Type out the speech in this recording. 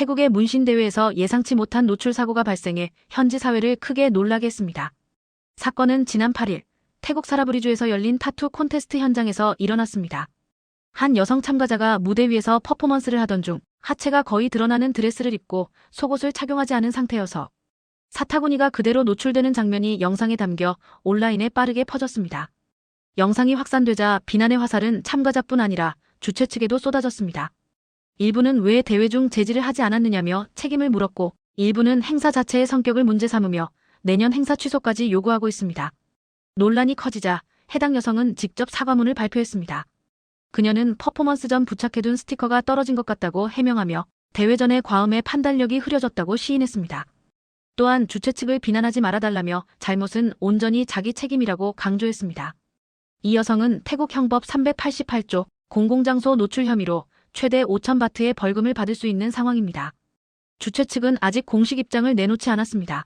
태국의 문신대회에서 예상치 못한 노출 사고가 발생해 현지 사회를 크게 놀라게 했습니다. 사건은 지난 8일 태국 사라브리주에서 열린 타투 콘테스트 현장에서 일어났습니다. 한 여성 참가자가 무대 위에서 퍼포먼스를 하던 중 하체가 거의 드러나는 드레스를 입고 속옷을 착용하지 않은 상태여서 사타구니가 그대로 노출되는 장면이 영상에 담겨 온라인에 빠르게 퍼졌습니다. 영상이 확산되자 비난의 화살은 참가자뿐 아니라 주최 측에도 쏟아졌습니다. 일부는 왜 대회 중 제지를 하지 않았느냐며 책임을 물었고 일부는 행사 자체의 성격을 문제 삼으며 내년 행사 취소까지 요구하고 있습니다. 논란이 커지자 해당 여성은 직접 사과문을 발표했습니다. 그녀는 퍼포먼스 전 부착해둔 스티커가 떨어진 것 같다고 해명하며 대회 전에 과음의 판단력이 흐려졌다고 시인했습니다. 또한 주최 측을 비난하지 말아달라며 잘못은 온전히 자기 책임이라고 강조했습니다. 이 여성은 태국 형법 388조 공공장소 노출 혐의로 최대 5,000바트의 벌금을 받을 수 있는 상황입니다. 주최 측은 아직 공식 입장을 내놓지 않았습니다.